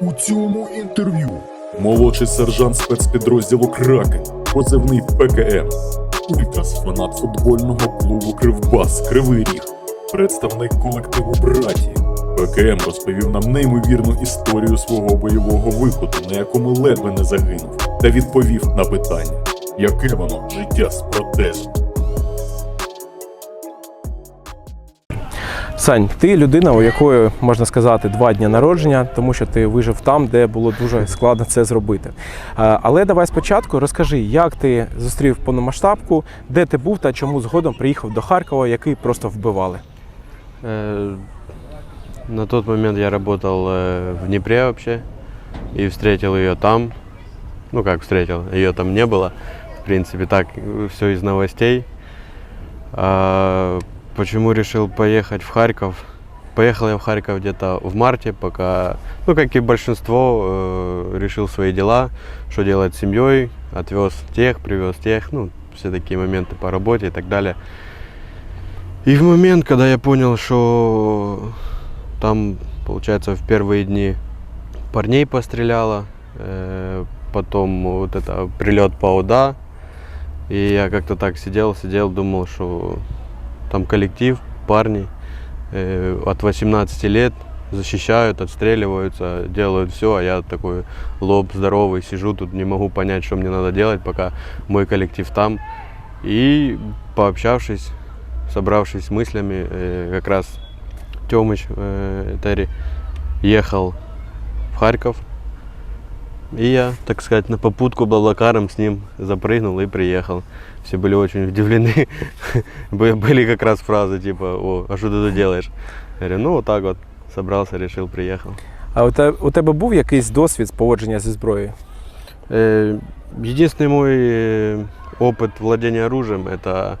У цьому інтерв'ю молодший сержант спецпідрозділу Кракен, позивний ПКМ, Ультрас, фанат футбольного клубу Кривбас Кривий Ріг, представник колективу Браті. ПКМ розповів нам неймовірну історію свого бойового виходу, на якому ледве не загинув, та відповів на питання, яке воно життя з протезом. Сань, ти людина, у якої можна сказати два дні народження, тому що ти вижив там, де було дуже складно це зробити. Е, Але давай спочатку розкажи, як ти зустрів повномасштабку, де ти був та чому згодом приїхав до Харкова, який просто вбивали. Э, На тот момент я работал э, в Днепре вообще и встретил ее там. Ну как встретил, ее там не было. В принципе, так все из новостей. Почему решил поехать в Харьков? Поехал я в Харьков где-то в марте, пока, ну как и большинство, э, решил свои дела, что делать с семьей, отвез тех, привез тех, ну все такие моменты по работе и так далее. И в момент, когда я понял, что там, получается, в первые дни парней постреляло, э, потом вот это прилет по УДА, и я как-то так сидел, сидел, думал, что там коллектив, парни э, от 18 лет защищают, отстреливаются, делают все, а я такой лоб здоровый, сижу тут, не могу понять, что мне надо делать, пока мой коллектив там. И пообщавшись, собравшись с мыслями, э, как раз Тёмыч э, Терри ехал в Харьков. И я, так сказать, на попутку блаблакаром с ним запрыгнул и приехал. Все были очень удивлены. Бы- Были как раз фразы типа, о, а что ты тут делаешь? Я говорю, ну вот так вот, собрался, решил, приехал. А у тебе, у тебе був якийсь досвід з поводження зі зброєю? Э, Единственный мой э, опыт владения оружием это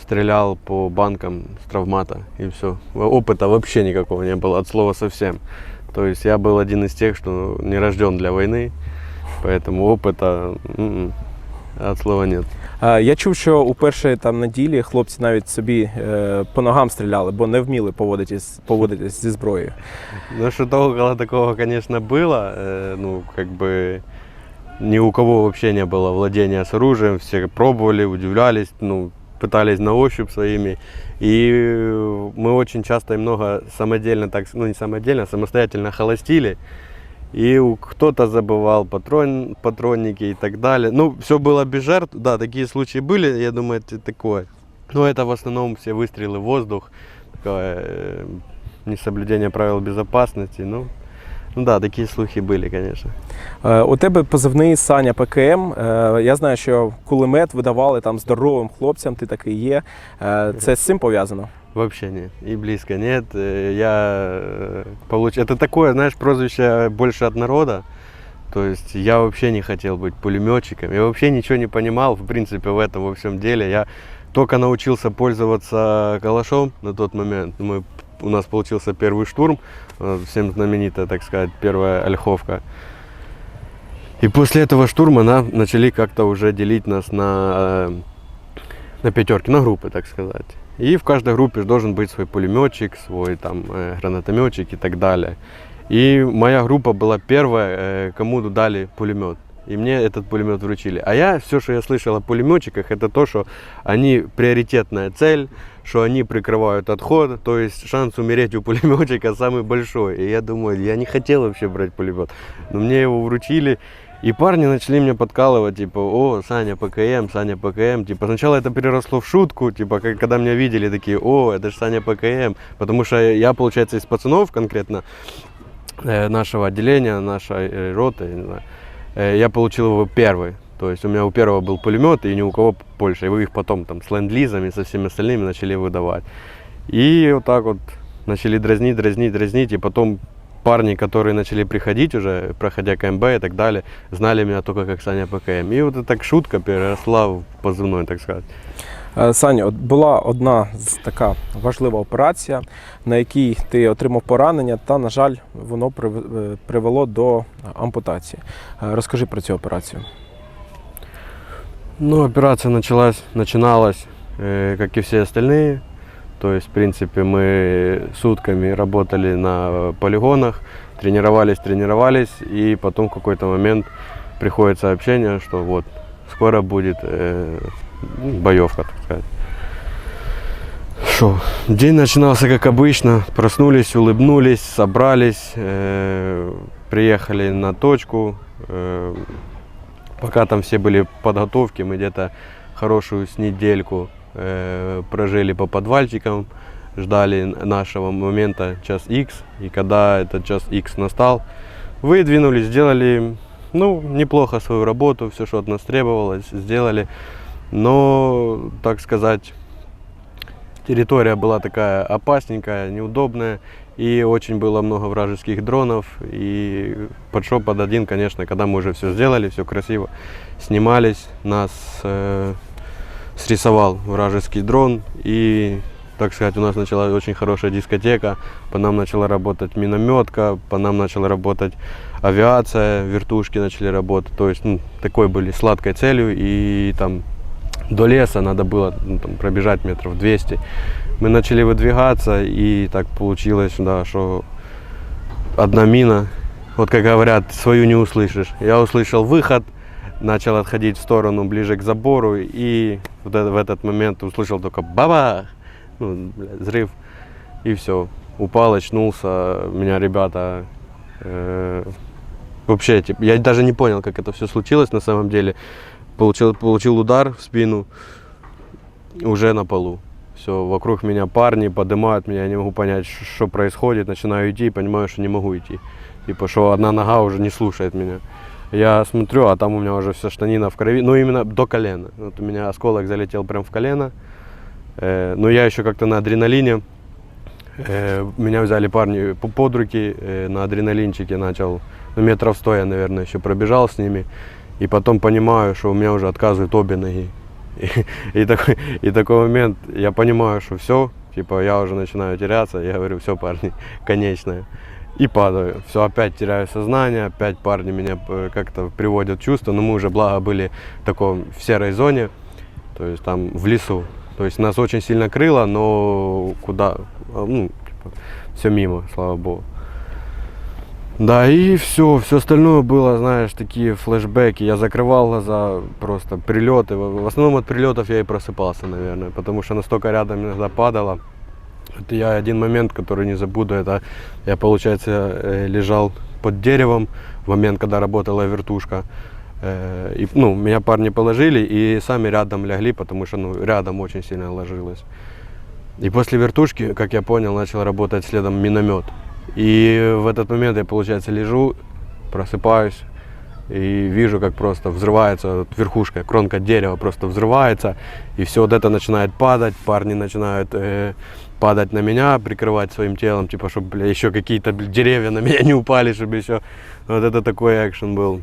стрелял по банкам с травмата и все. Опыта вообще никакого не было от слова совсем. То есть я был один из тех, что не рожден для войны, поэтому опыта м-м, от слова нет. Е, Я чув, що у перші там неділі хлопці навіть собі е, по ногам стріляли, бо не вміли поводитись, поводитись зі зброєю. Ну, что-то около такого, конечно, было. э, ну, как бы ни у кого вообще не было владения с оружием. Все пробовали, удивлялись, ну, пытались на ощупь своими. И э, мы очень часто и много самодельно, так, с- ну не самодельно, а самостоятельно холостили. И у- кто-то забывал патрон, патронники и так далее. Ну, все было без жертв. Да, такие случаи были, я думаю, это такое. Но это в основном все выстрелы в воздух, такое, э, несоблюдение правил безопасности. Ну, ну да, такие слухи были, конечно. Е, У тебе позивний Саня ПКМ. Е, Я знаю, що кулемет видавали там здоровим хлопцям, ти такий є. Е, Це з цим пов'язано? Вообще нет, и близко нет. Э, Я э, получ... Это такое, знаешь, прозвище больше от народа. То есть я вообще не хотел быть пулеметчиком. Я вообще ничего не понимал, в принципе, в этом во всем деле. Я только научился пользоваться калашом на тот момент. Мы, у нас получился первый штурм, э, всем знаменитая, так сказать, первая ольховка. И после этого штурма на, начали как-то уже делить нас на, на пятерки, на группы, так сказать. И в каждой группе должен быть свой пулеметчик, свой там э, гранатометчик и так далее. И моя группа была первая, э, кому дали пулемет. И мне этот пулемет вручили. А я, все, что я слышал о пулеметчиках, это то, что они приоритетная цель, что они прикрывают отход, то есть шанс умереть у пулеметчика самый большой. И я думаю, я не хотел вообще брать пулемет. Но мне его вручили, и парни начали меня подкалывать, типа, о, Саня ПКМ, Саня ПКМ. Типа, сначала это переросло в шутку, типа, как- когда меня видели, такие, о, это же Саня ПКМ. Потому что я, получается, из пацанов конкретно э, нашего отделения, нашей э, роты, я не знаю, э, я получил его первый. То есть у меня у первого был пулемет, и ни у кого больше. И вы их потом там с ленд-лизами, со всеми остальными начали выдавать. И вот так вот начали дразнить, дразнить, дразнить. И потом парни, которые начали приходить уже, проходя КМБ и так далее, знали меня только как Саня ПКМ. И вот эта так шутка переросла в позывной, так сказать. Е, Саня, от була одна з така важлива операція, на якій ти отримав поранення, та, на жаль, воно прив- е, привело до ампутації. Е, Розкажи про цю операцію. Ну, операция началась, начиналась, э, как и все остальные. то есть, в принципе, мы сутками работали на полигонах, тренировались, тренировались, и потом в какой-то момент приходит сообщение, что вот скоро будет э, ну, боевка, так сказать. Шо, день начинался как обычно. Проснулись, улыбнулись, собрались, э, приехали на точку. э, пока там все были подготовки, мы где-то хорошую с недельку прожили по подвальчикам, ждали нашего момента час X. И когда этот час X настал, выдвинулись, сделали ну, неплохо свою работу, все, что от нас требовалось, сделали. Но, так сказать, территория была такая опасненькая, неудобная, и очень было много вражеских дронов. И подшел под один, конечно, когда мы уже все сделали, все красиво снимались, нас э, срисовал вражеский дрон, и, так сказать, у нас началась очень хорошая дискотека, по нам начала работать минометка, по нам начала работать авиация, вертушки начали работать, то есть ну, такой были сладкой целью, и там до леса надо было ну, там, пробежать метров 200. Мы начали выдвигаться, и так получилось, да, что одна мина, вот как говорят, свою не услышишь. Я услышал выход, начал отходить в сторону ближе к забору, и вот это- в этот момент услышал только баба, ну, бля, взрыв, и все. Упал, очнулся, меня ребята э, вообще, типа, я даже не понял, как это все случилось на самом деле. Получил, получил удар в спину уже на полу. Все, вокруг меня парни поднимают меня, я не могу понять, что происходит. Начинаю идти понимаю, что не могу идти. Типа, что одна нога уже не слушает меня. Я смотрю, а там у меня уже вся штанина в крови, ну именно до колена. Вот у меня осколок залетел прям в колено. Э, но я еще как-то на адреналине. Э, меня взяли парни по- под руки, э, на адреналинчике начал, ну метров сто я, наверное, еще пробежал с ними. И потом понимаю, что у меня уже отказывают обе ноги. И, и такой, и такой момент, я понимаю, что все, типа я уже начинаю теряться, я говорю, все, парни, конечное. И падаю. Все, опять теряю сознание, опять парни меня э, как-то приводят в чувство, но мы уже, благо, были в таком, в серой зоне, то есть там в лесу. То есть нас очень сильно крыло, но куда, а, ну, типа, все мимо, слава богу. Да, и все, все остальное было, знаешь, такие флешбеки. Я закрывал глаза, просто прилеты. В основном от прилетов я и просыпался, наверное, потому что настолько рядом иногда падало. Это я один момент, который не забуду, это я, получается, э, лежал под деревом в момент, когда работала вертушка. Э, И, ну, меня парни положили и сами рядом лягли, потому что ну, рядом очень сильно ложилось. И после вертушки, как я понял, начал работать следом миномет. И в этот момент я, получается, лежу, просыпаюсь и вижу, как просто взрывается вот верхушка, кронка дерева просто взрывается, и все вот это начинает падать, парни начинают э, падать на меня, прикрывать своим телом, типа, чтобы бля, еще какие-то бля, деревья на меня не упали, чтобы еще вот это такой экшен был.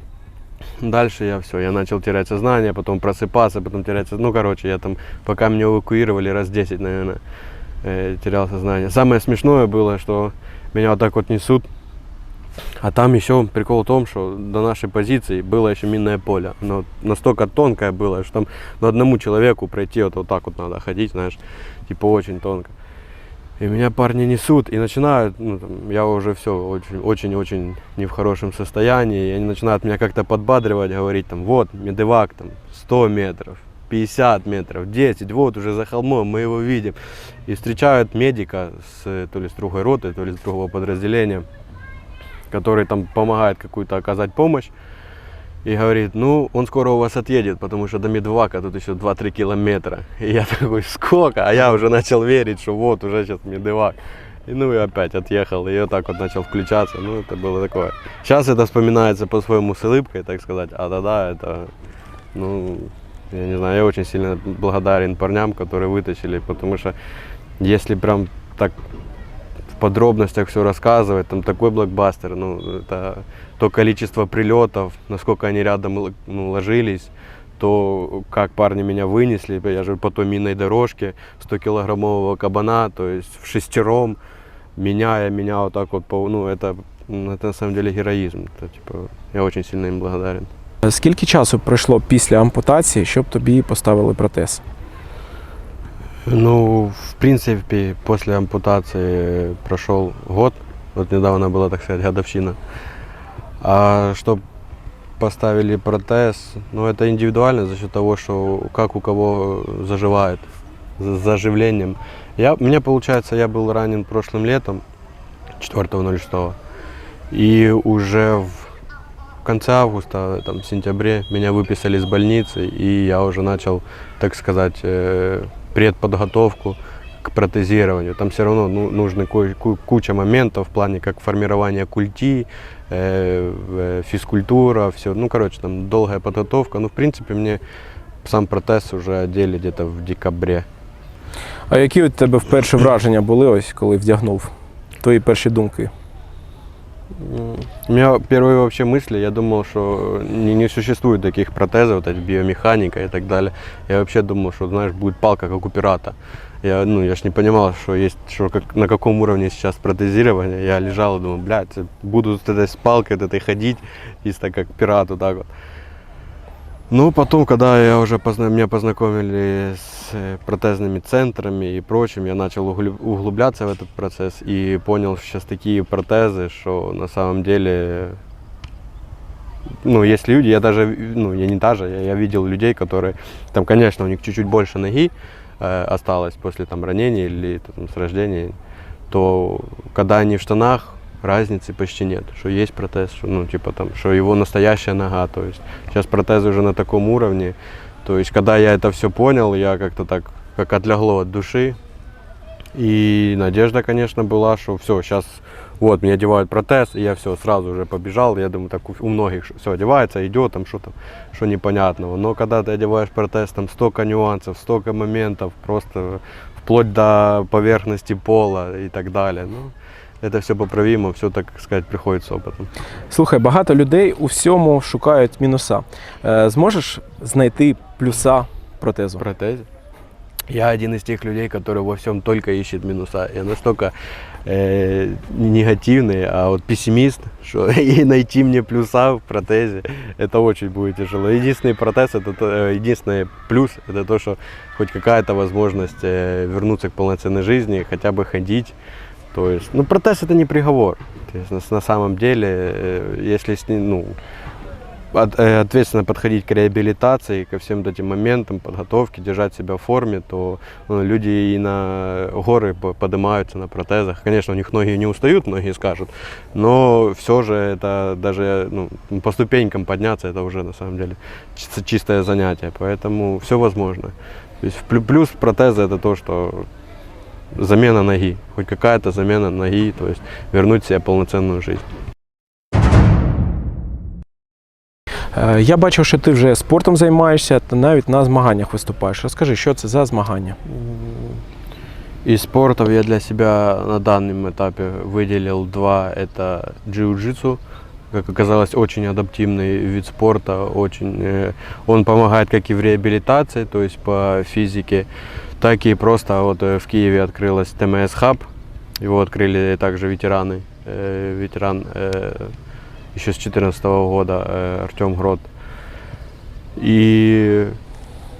Дальше я все, я начал терять сознание, потом просыпаться, потом терять сознание. Ну, короче, я там, пока меня эвакуировали, раз 10, наверное, э, терял сознание. Самое смешное было, что меня вот так вот несут, а там еще прикол в том, что до нашей позиции было еще минное поле. Оно настолько тонкое было, что там ну, одному человеку пройти вот, вот так вот надо ходить, знаешь, типа очень тонко. И меня парни несут и начинают, ну, там, я уже все очень-очень не в хорошем состоянии, и они начинают меня как-то подбадривать, говорить там, вот, медевак, там, 100 метров, 50 метров, 10, вот уже за холмом, мы его видим. И встречают медика с, то ли с другой роты, то ли с другого подразделения, который там помогает какую-то оказать помощь. И говорит, ну, он скоро у вас отъедет, потому что до Медвака тут еще 2-3 километра. И я такой, сколько? А я уже начал верить, что вот, уже сейчас Медвак. И ну и опять отъехал, и вот так вот начал включаться. Ну, это было такое. Сейчас это вспоминается по-своему с улыбкой, так сказать. А тогда это, ну, я не знаю, я очень сильно благодарен парням, которые вытащили, потому что если прям так подробностях все рассказывать, там такой блокбастер, ну, это то количество прилетов, насколько они рядом л- ну, ложились, то как парни меня вынесли, я же по той минной дорожке, 100-килограммового кабана, то есть в шестером, меняя меня вот так вот, по, ну, это, ну, это на самом деле героизм, это, типа, я очень сильно им благодарен. Скільки часу пройшло після ампутації, щоб тобі поставили протез? Ну, в принципе, после ампутации прошел год. Вот недавно была, так сказать, годовщина. А что поставили протез, ну, это индивидуально за счет того, что как у кого заживает, за с заживлением. Я, мне, получается, я был ранен прошлым летом, 4.06. И уже в конце августа, там, в сентябре меня выписали из больницы, и я уже начал, так сказать, предподготовку к протезированию. Там все равно ну, нужны ку- ку- куча моментов в плане как формирование культи, э, э, физкультура, все. Ну, короче, там долгая подготовка. Ну, в принципе, мне сам протез уже одели где-то в декабре. А які у тебе вперше враження були, ось коли вдягнув? Твої перші думки? У меня первые вообще мысли, я думал, что не, не существует таких протезов, вот биомеханика и так далее. Я вообще думал, что, знаешь, будет палка, как у пирата. Я, ну, я ж не понимал, что есть, что как, на каком уровне сейчас протезирование. Я лежал и думал, блядь, буду с этой с палкой этой ходить, чисто как пират, вот так вот. Ну, потом, когда я уже позна... меня познакомили с э, протезными центрами и прочим, я начал углубляться в этот процесс и понял, что сейчас такие протезы, что на самом деле, ну, есть люди, я даже, ну, я не даже, я, я видел людей, которые, там, конечно, у них чуть-чуть больше ноги э, осталось после там ранения или там, с рождения, то когда они в штанах, разницы почти нет, что есть протез, что, ну, типа там, что его настоящая нога, то есть сейчас протезы уже на таком уровне, то есть когда я это все понял, я как-то так, как отлегло от души, и надежда, конечно, была, что все, сейчас вот мне одевают протез, и я все сразу уже побежал. Я думаю, так у, многих все одевается, идет там что-то, что непонятного. Но когда ты одеваешь протез, там столько нюансов, столько моментов, просто вплоть до поверхности пола и так далее. Ну, это все поправимо, все, так сказать, приходит с опытом. Слухай, багато людей у всьому шукають мінуса. Е, зможеш знайти плюса протезу? протезе. Я один из тех людей, который во всем только ищет минуса. Я настолько э, не негативный, а вот пессимист, что и найти мне плюса в протезе, это очень будет тяжело. Единственный протез, это то- э, единственный плюс, это то, что хоть какая-то возможность э, вернуться к полноценной жизни, хотя бы ходить. То есть, ну, протез это не приговор. То есть, на, на самом деле, э, если с ним, ну, от- э, ответственно подходить к реабилитации, ко всем этим моментам, подготовке, держать себя в форме, то ну, люди и на горы по- поднимаются на протезах. Конечно, у них ноги не устают, многие скажут, но все же это даже ну, по ступенькам подняться, это уже на самом деле чис- чистое занятие, поэтому все возможно. То есть плю- плюс протеза это то, что замена ноги, хоть какая-то замена ноги, то есть вернуть себе полноценную жизнь. Е, Я бачив, що ти вже спортом займаєшся та навіть на змаганнях виступаєш. Розкажи, що це за змагання? Из спортов я для себя на данном этапе выделил два. Это джиу-джитсу, как оказалось, очень адаптивный вид спорта. Очень, э, он помогает как и в реабилитации, то есть по физике, так и просто вот э, в Киеве открылась ТМС Хаб. Его открыли также ветераны. Э, ветеран э, еще с 2014 года э, Артем Грот. И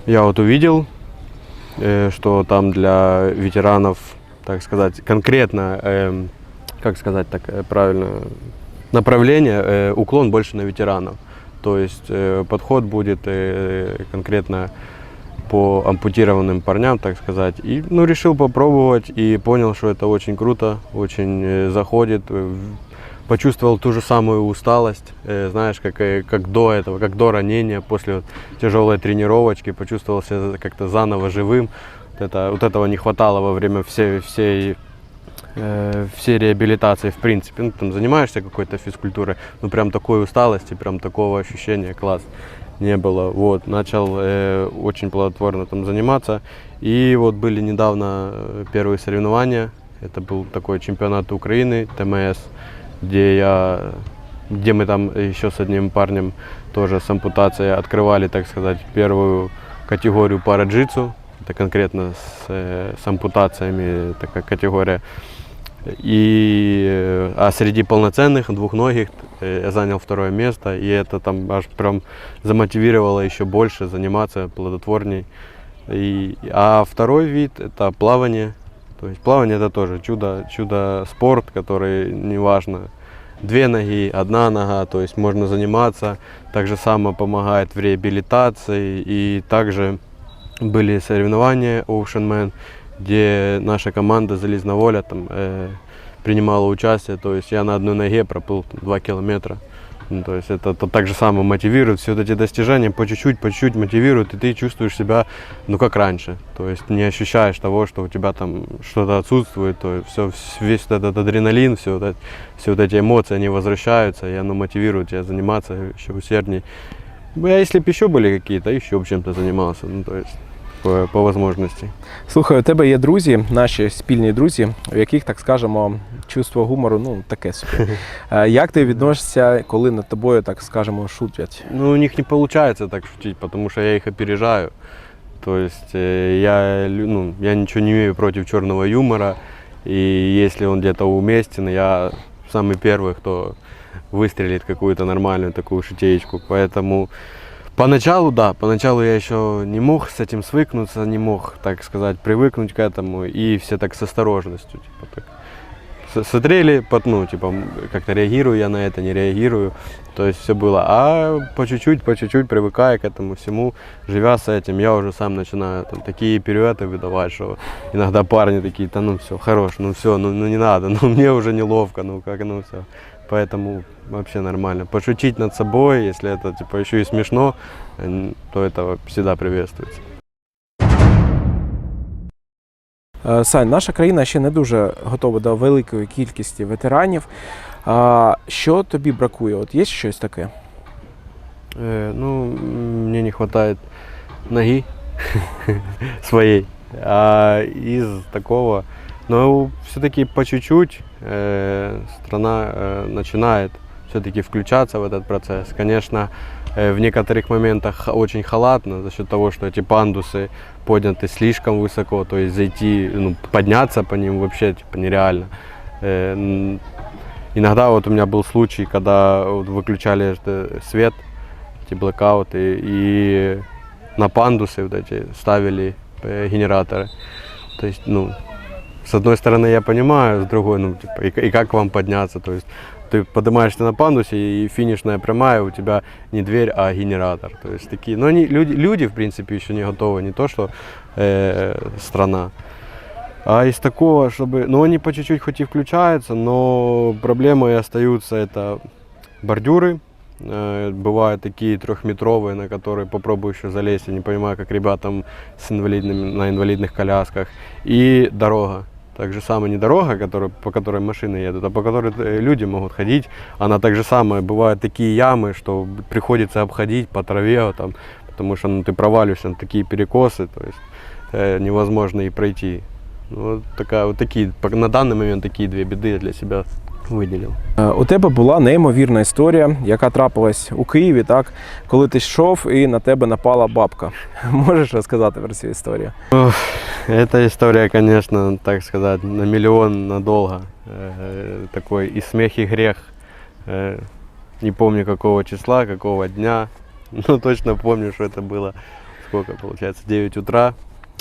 я вот увидел, э, что там для ветеранов, так сказать, конкретно, эм, как сказать так э, правильно, направление, э, уклон больше на ветеранов. То есть э, подход будет э, конкретно по ампутированным парням, так сказать. И ну, решил попробовать и понял, что это очень круто, очень э, заходит. Э, Почувствовал ту же самую усталость, э, знаешь, как, как до этого, как до ранения, после вот тяжелой тренировочки, почувствовал себя как-то заново живым. Вот, это, вот этого не хватало во время всей, всей, всей реабилитации, в принципе. Ну, там занимаешься какой-то физкультурой, ну прям такой усталости, прям такого ощущения, класс, не было. Вот, начал э, очень плодотворно там заниматься. И вот были недавно э, первые соревнования. Это был такой чемпионат Украины, ТМС, где я где мы там еще с одним парнем тоже с ампутацией открывали, так сказать, первую категорию параджитсу. Это конкретно с, э, с ампутациями такая категория. И, э, а среди полноценных двухногих э, я занял второе место, и это там аж прям замотивировало еще больше заниматься плодотворней. И, а второй вид это плавание. То есть плавание это тоже чудо, чудо спорт, который неважно, две ноги, одна нога, то есть можно заниматься. Так же само помогает в реабилитации. И также были соревнования Ocean Man, где наша команда Залезноволя там э, принимала участие. То есть я на одной ноге проплыл 2 километра. Ну, то есть это, это так же само мотивирует, все вот эти достижения по чуть-чуть, по чуть-чуть мотивируют, и ты чувствуешь себя, ну, как раньше. То есть не ощущаешь того, что у тебя там что-то отсутствует, то есть все, весь вот этот адреналин, все вот, эти, все вот эти эмоции, они возвращаются, и оно мотивирует тебя заниматься еще усердней. А если бы еще были какие-то, еще бы чем-то занимался, ну, то есть по, по возможности. Слухай, у тебе є друзі, наші спільні друзі, у яких, так скажемо, чувство гумору ну таке собі. Е, Як ти відносишся, коли над тобою, так скажемо, шутять? Ну, у них не получается так шутить, потому что я их опережаю. То есть э, я, лю- ну, я ничего не имею против черного юмора. И если он где-то уместен, я самый первый, кто выстрелит какую-то нормальную такую шутеечку. Поэтому поначалу, да, поначалу я еще не мог с этим свыкнуться, не мог, так сказать, привыкнуть к этому. И все так с осторожностью. Типа, так, смотрели, ну, типа, как-то реагирую я на это, не реагирую. То есть все было. А по чуть-чуть, по чуть-чуть, привыкая к этому всему, живя с этим, я уже сам начинаю там, такие пируэты выдавать, что иногда парни такие, да ну все, хорош, ну все, ну, ну не надо, ну мне уже неловко, ну как, ну все. Поэтому вообще нормально. Пошутить над собой, если это типа еще и смешно, м, то это всегда приветствуется. Е, Сань, наша країна ще не дуже готова до великої кількості ветеранів. А Що тобі бракує? От є щось таке? Э, ну, м, мне не хватает ноги своей. А из такого, но все-таки по чуть-чуть э, страна э, начинает все-таки включаться в этот процесс. Конечно, э, в некоторых моментах очень халатно за счет того, что эти пандусы подняты слишком высоко, то есть зайти, ну, подняться по ним вообще типа нереально. Э, Иногда вот у меня был случай, когда выключали э, свет, эти блэкауты, и на пандусы вот эти ставили э, генераторы. То есть, ну, с одной стороны я понимаю, с другой, ну, типа, и, и как вам подняться, то есть ты поднимаешься на пандусе, и финишная прямая у тебя не дверь, а генератор. То есть такие, но они, люди, люди, в принципе, еще не готовы, не то, что э, страна. А из такого, чтобы, ну, они по чуть-чуть хоть и включаются, но проблемой остаются это бордюры, Э, Бывают такие трехметровые, на которые попробую еще залезть. Я не понимаю, как ребятам с инвалидными, на инвалидных колясках. И дорога. Так же самое не дорога, которая, по которой машины едут, а по которой э, люди могут ходить. Она так же самое. Бывают такие ямы, что приходится обходить по траве, вот там, потому что ну, ты проваливаешься на такие перекосы, то есть э, невозможно и пройти. Ну, Вот, такая, вот такие, на данный момент такие две беды я для себя выделил. Е, У тебе була неймовірна історія, яка трапилась у Києві, так, коли ти йшов і на тебе напала бабка. Можеш розказати про цю історію? Эта история, конечно, так сказать, на миллион надолго. Э, Такой и смех, и грех. Э, Не помню какого числа, какого дня, но точно помню, что это было, сколько получается, 9 утра.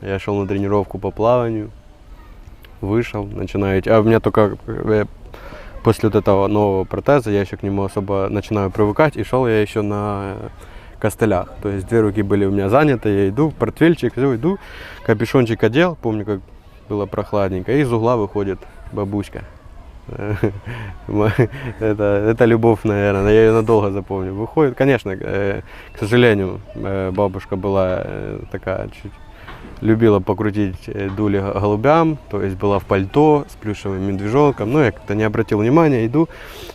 Я шел на тренировку по плаванию, вышел, начинаю идти. А у меня только э, после вот этого нового протеза я еще к нему особо начинаю привыкать. И шел я еще на костылях. То есть две руки были у меня заняты, я иду, портфельчик, все, иду, капюшончик одел, помню, как было прохладненько, и из угла выходит бабушка. Это, это любовь, наверное, я ее надолго запомню. Выходит, конечно, э, к сожалению, э, бабушка была э, такая чуть любила покрутить э, дули голубям, то есть была в пальто с плюшевым медвежонком. Ну, я как-то не обратил внимания, иду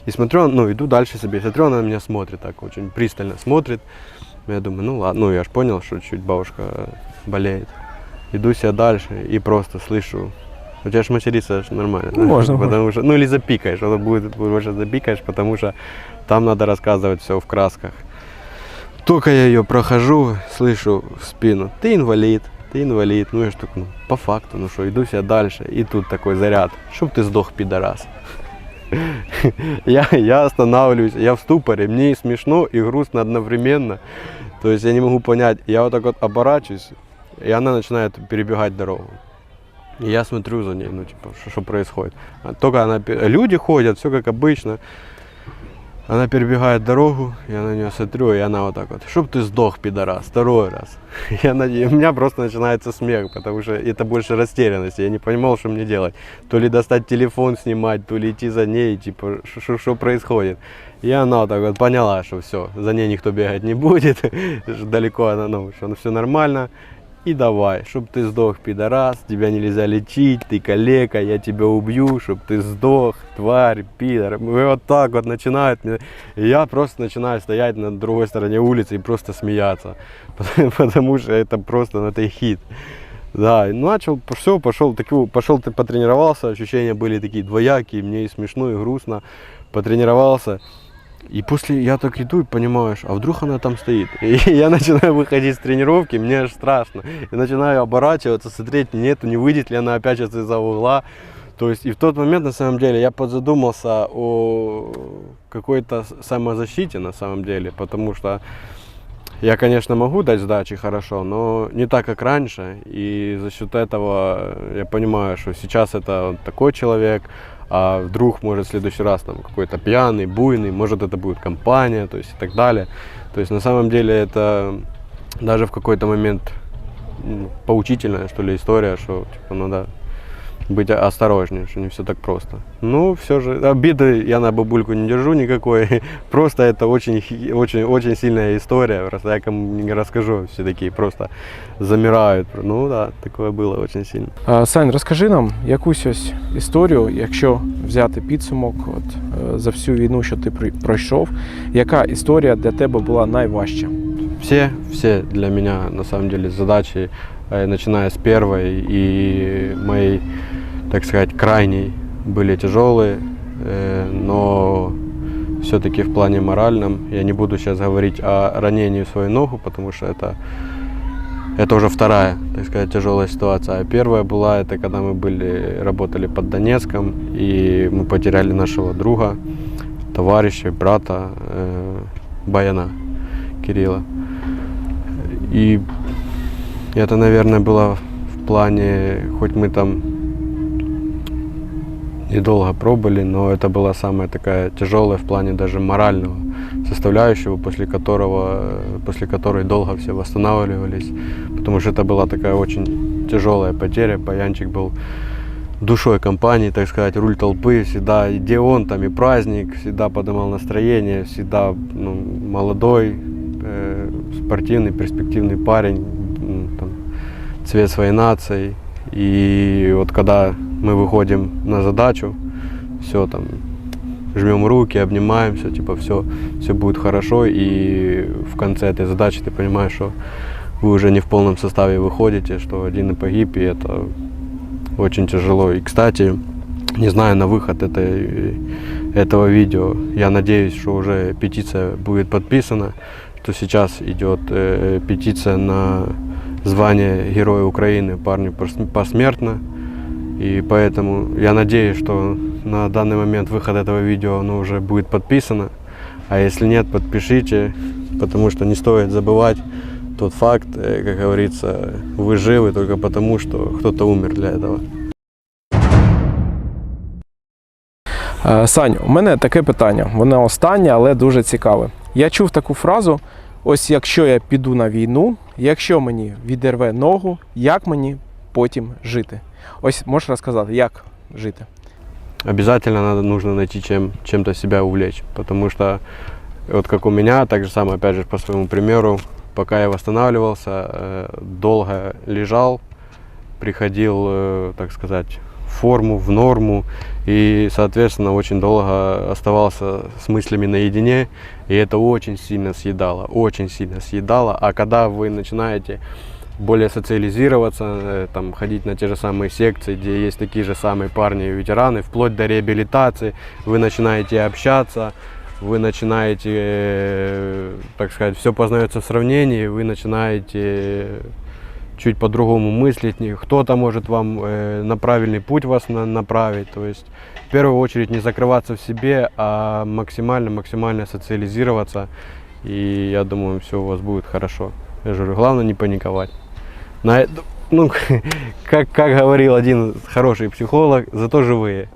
и смотрю, ну, иду дальше себе, смотрю, она на меня смотрит так, очень пристально смотрит. Я думаю, ну ладно, ну я ж понял, что чуть бабушка болеет. Иду себе дальше и просто слышу. У тебя ж материться нормально, да? Можно, потому что, ну или запикаешь, это будет больше запикаешь, потому что там надо рассказывать все в красках. Только я ее прохожу, слышу в спину, ты инвалид, ты инвалид. Ну ж так, ну, по факту, ну что, иду себе дальше. И тут такой заряд, чтоб ты сдох, пидорас. Я, я останавливаюсь, я в ступоре, мне и смешно, и грустно одновременно. То есть я не могу понять, я вот так вот оборачиваюсь, и она начинает перебегать дорогу. И я смотрю за ней, ну, типа, что, что происходит. Только она, люди ходят, все как обычно. Она перебегает дорогу, я на нее смотрю, и она вот так вот, чтоб ты сдох, пидорас, второй раз. Я на- у меня просто начинается смех, потому что это больше растерянность, я не понимал, что мне делать. То ли достать телефон снимать, то ли идти за ней, типа, что- происходит. И она вот так вот поняла, что все, за ней никто бегать не будет, далеко она, ну, что все нормально. И давай, чтоб ты сдох, пидорас, тебя нельзя лечить, ты калека, я тебя убью, чтоб ты сдох, тварь, пидор. И вот так вот начинают. И я просто начинаю стоять на другой стороне улицы и просто смеяться. Потому что это просто, ну, это хит. Да, и начал, все, пошел, таки, пошел, ты потренировался, ощущения были такие двоякие, мне и смешно, и грустно. Потренировался. И после я так иду и понимаешь, а вдруг она там стоит? И я начинаю выходить с тренировки, мне аж страшно. И начинаю оборачиваться, смотреть, нету, не выйдет ли она опять сейчас из-за угла. То есть и в тот момент, на самом деле, я подзадумался о какой-то самозащите, на самом деле, потому что я, конечно, могу дать сдачи хорошо, но не так, как раньше. И за счет этого я понимаю, что сейчас это такой человек, а вдруг, может, в следующий раз там какой-то пьяный, буйный, может, это будет компания, то есть и так далее. То есть на самом деле это даже в какой-то момент поучительная, что ли, история, что типа надо быть о- осторожнее, что не все так просто. Ну, все же, обиды я на бабульку не держу никакой, просто это очень, хи- очень, очень сильная история, просто я кому не расскажу, все такие просто замирают. Ну да, такое было очень сильно. Е, Сань, розкажи нам якусь ось історію, якщо взяти підсумок от, е, за всю війну, що ти при- пройшов, яка історія для тебе була найважча? Все, все для меня на самом деле задачи, э, начиная с первой и моей, так сказать, крайней, были тяжелые, э, но все-таки в плане моральном я не буду сейчас говорить о ранении в свою ногу, потому что это это уже вторая, так сказать, тяжелая ситуация. А первая была, это когда мы были, работали под Донецком, и мы потеряли нашего друга, товарища, брата э, Баяна Кирилла. И это, наверное, было в плане, хоть мы там недолго пробыли, но это была самая такая тяжелая в плане даже морального составляющего, после которого, после которой долго все восстанавливались, потому что это была такая очень тяжелая потеря. Баянчик был душой компании, так сказать, руль толпы, всегда, и где он, там и праздник, всегда поднимал настроение, всегда ну, молодой, э, спортивный, перспективный парень, м, там, цвет своей нации. И вот когда мы выходим на задачу, все там, жмем руки, обнимаемся, типа все, все будет хорошо, и в конце этой задачи ты понимаешь, что вы уже не в полном составе выходите, что один и погиб, и это очень тяжело. И, кстати, не знаю, на выход этой, этого видео, я надеюсь, что уже петиция будет подписана, что сейчас идет э, петиция на звание Героя Украины парню пос- посмертно. И поэтому я надеюсь, что на данный момент выход этого видео оно уже будет подписано. А если нет, подпишите, потому что не стоит забывать тот факт, э, как говорится, вы живы только потому, что кто-то умер для этого. Е, Сань, у мене таке питання. Воно останнє, але дуже цікаве. Я чув таку фразу: ось якщо я піду на війну, якщо мені відірве ногу, як мені потім жити? Ось можеш розказати, як жити? Обязательно надо, нужно найти чем, чем-то себя увлечь, потому что вот как у меня, так же самое, опять же, по своему примеру, пока я восстанавливался, э, долго лежал, приходил, э, так сказать, в форму, в норму, и, соответственно, очень долго оставался с мыслями наедине, и это очень сильно съедало, очень сильно съедало. А когда вы начинаете более социализироваться, э, там, ходить на те же самые секции, где есть такие же самые парни и ветераны, вплоть до реабилитации, вы начинаете общаться, вы начинаете, э, так сказать, все познается в сравнении, вы начинаете чуть по-другому мыслить, кто-то может вам э, на правильный путь вас на- направить, то есть в первую очередь не закрываться в себе, а максимально-максимально социализироваться, и я думаю, все у вас будет хорошо. Я говорю, главное не паниковать. На, э, ну, как, как говорил один хороший психолог, зато живые.